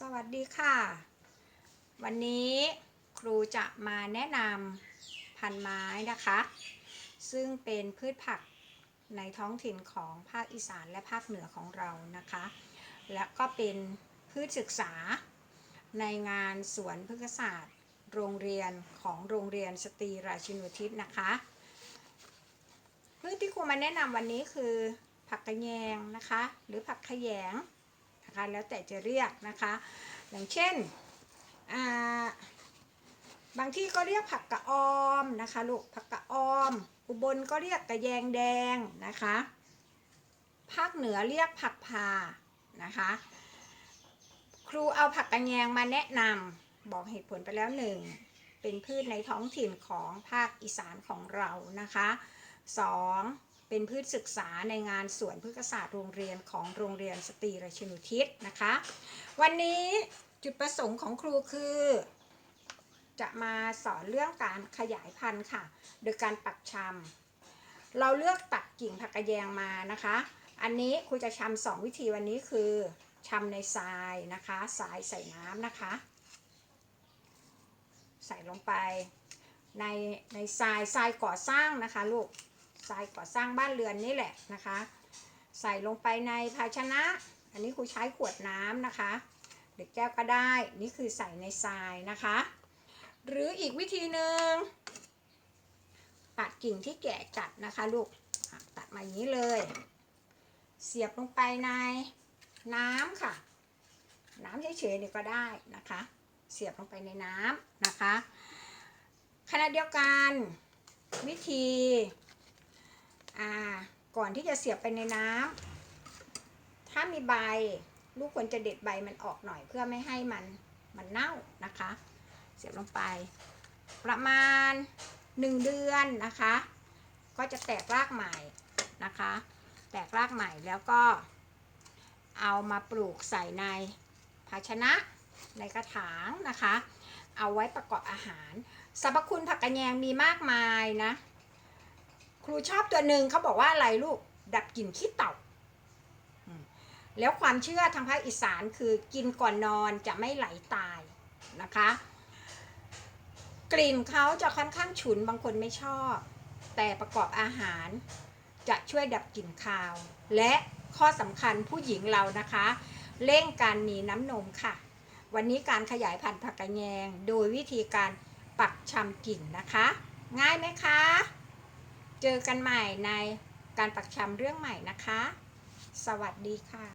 สวัสดีค่ะ วันนี้ครูจะมาแนะนำพันไม้นะคะ ซึ่งเป็นพืชผักในท้องถิ่นของภาคอีสานและภาคเหนือของเรานะคะ และก็เป็นพืชศึกษาในงานสวนพฤกษศาสตร์ โรงเรียนของโรงเรียนสตรีราชินูทิศนะคะ พืชที่ครูมาแนะนำวันนี้คือผักกระแยงนะคะ หรือผักขยง นะคะแล้วแต่จะเรียกนะคะ อย่างเช่นบางที่ก็เรียกผักกะออมนะคะลูกผักกะออม อุบลก็เรียกกระแยงแดงนะคะภาคเหนือเรียกผักพานะคะครูเอาผักกระแยงมาแนะนำบอกเหตุผลไปแล้วหนึ่งเป็นพืชในท้องถิ่นของภาคอีสานของเรานะคะ 2. เป็นพืชศึกษาในงานสวนพฤกษศาสตร์โรงเรียนของโรงเรียนสตรีราชินุทิศนะคะ วันนี้จุดประสงค์ของครูคือ จะมาสอนเรื่องการขยายพันธุ์ค่ะ โดยการปักชำเราเลือกตัดกิ่งผักกระแยงมานะคะ อันนี้ครูจะชำสองวิธีวันนี้คือชำในทรายนะคะทรายใส่น้ำนะคะ ใส่ลงไปในในทรายทรายก่อสร้างนะคะลูก ทรายก่อสร้างบ้านเรือนนี่แหละนะคะ ใส่ลงไปในภาชนะ อันนี้ครูใช้ขวดน้ำนะคะหรือแก้วก็ได้นี่คือใส่ในทรายนะคะ หรืออีกวิธีหนึ่งตัดกิ่งที่แก่จัดนะคะลูกตัดมาอย่างนี้เลย เสียบลงไปในน้ำค่ะ น้ำเฉยๆนี่ก็ได้นะคะ เสียบลงไปในน้ำนะคะขณะเดียวกันวิธี อ่าก่อนที่จะเสียบไปในน้ำถ้ามีใบลูกควรจะเด็ดใบมันออกหน่อยเพื่อไม่ให้มันมันเน่านะคะ เสียบลงไป ประมาณ 1 เดือนนะคะ ก็จะแตกรากใหม่นะคะ แตกรากใหม่แล้วก็ เอามาปลูกใส่ในภาชนะในกระถางนะคะ เอาไว้ประกอบอาหารสรรพคุณผักกระแยงมีมากมายนะ ครูชอบตัวหนึ่งเขาบอกว่าอะไรลูก ดับกลิ่นขี้เต่า แล้วความเชื่อทางภาคอีสานคือกินก่อนนอนจะไม่ไหลตายนะคะ กลิ่นเขาจะค่อนข้างฉุนบางคนไม่ชอบ แต่ประกอบอาหารจะช่วยดับกลิ่นคาว และข้อสำคัญผู้หญิงเรานะคะ เร่งการมีน้ำนมค่ะ วันนี้การขยายพันธุ์ผักกระแยง โดยวิธีการปักชำกิ่งนะคะ ง่ายไหมคะ เจอกันใหม่ในการปักชำเรื่องใหม่นะคะ สวัสดีค่ะ